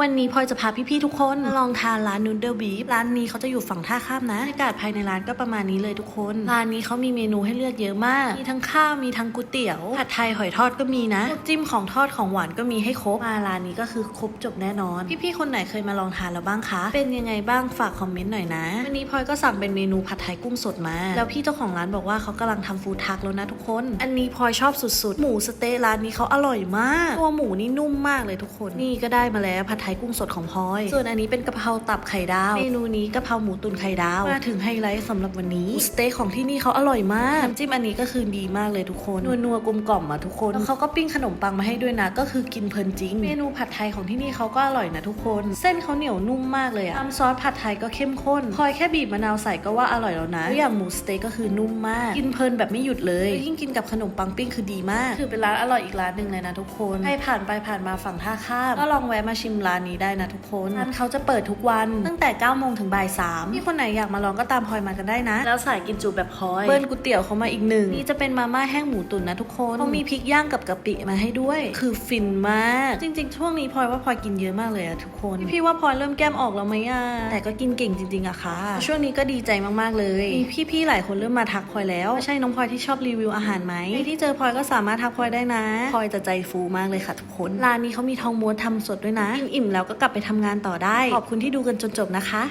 วันนี้พลอยจะพาพี่ๆทุกคนมาลองทานร้านนูเดิลบีฟร้านนี้เขาจะอยู่ฝั่งท่าข้ามนะบรรยากาศภายในร้านก็ประมาณนี้เลยทุกคนร้านนี้เขามีเมนูให้เลือกเยอะมาก มีทั้งข้าวมีทั้งก๋วยเตี๋ยวผัดไทยหอยทอดก็มีนะพวกจิ้มของทอดของหวานก็มีให้ครบมาร้านนี้ก็คือครบจบแน่นอน พี่ๆคนไหนเคยมาลองทานแล้วบ้างคะ เป็นยังไงบ้างฝากคอมเมนต์หน่อยนะวันนี้พลอยก็สั่งเป็นเมนูผัดไทยกุ้งสดมา แล้วพี่เจ้าของร้านบอกว่าเขากำลังทำฟู้ดทักแล้วนะทุกคน อันนี้พลอยชอบสุดๆ หมูสะเต๊ะร้านนี้เขาอร่อยมาก ตัวหมูนี่นุ่มมากเลยทุกคน นี่ก็ได้มาแล้วผัดไทยกุ้งสดของพลอย ส่วนอันนี้เป็นกะเพราตับไข่ดาว เมนูนี้กะเพราหมูตุ๋นไข่ดาว มาถึงไฮไลท์สำหรับวันนี้หมูสเต๊ะของที่นี่เขาอร่อยมาก น้ำจิ้มอันนี้ก็คือดีมากเลยทุกคน นัวๆกลมกล่อมอะทุกคนแล้วเขาก็ปิ้งขนมปังมาให้ด้วยนะ ก็คือกินเพลินจริง เมนูผัดไทยของที่นี่เขาก็อร่อยนะทุกคน เส้นเขาเหนียวนุ่มมากเลยอะน้ำซอสผัดไทยก็เข้มข้นพลอยแค่บีบมะนาวใส่ก็ว่าอร่อยแล้วนะแล้วอย่างหมูสเต๊กก็คือนุ่มมาก กินเพลินแบบไม่หยุดเลยแล้วยิ่งกินกับขนมปังปิ้งคือดีมาก คือเป็นร้านอร่อยอีกร้านหนึ่งเลยนะทุกคนใครผ่านไปผ่านมาฝั่งท่าข้ามก็ลองแวะมาชิมร้านนี้ได้นะทุกคนร้านเขาจะเปิดทุกวันตั้งแต่9โมงถึงบ่าย3มีคนไหนอยากมาลองก็ตามพลอยมากันได้นะ แล้วสายกินจุแบบพลอยเบิ้ลก๋วยเตี๋ยวเขามาอีกหนึ่งนี่จะเป็นมาม่าแห้งหมูตุ๋นนะทุกคนเขามีพริกย่างกับกะปิมาให้ด้วย คือฟินมาก จริง ๆ ช่วงนี้พลอยว่าพลอยกินเยอะมากเลยอะทุกคน พี่ว่าพลอยเริ่มแก้มออกแล้วไหมอะแต่ก็กินเก่งจริงๆอะค่ะ ช่วงนี้ก็ดีใจมากๆเลยมีพี่ๆหลายคนเริ่มมาทักพลอยแล้วไม่ใช่น้องพลอยที่ชอบรีวิวอาหารไหมใครที่เจอพลอยก็สามารถทักพลอยได้นะพลอยจะใจฟูมากเลยค่ะทุกคนร้านนี้เขามีทองม้วนทำสดด้วยนะอิ่มๆแล้วก็กลับไปทำงานต่อได้ ขอบคุณที่ดูกันจนจบนะคะ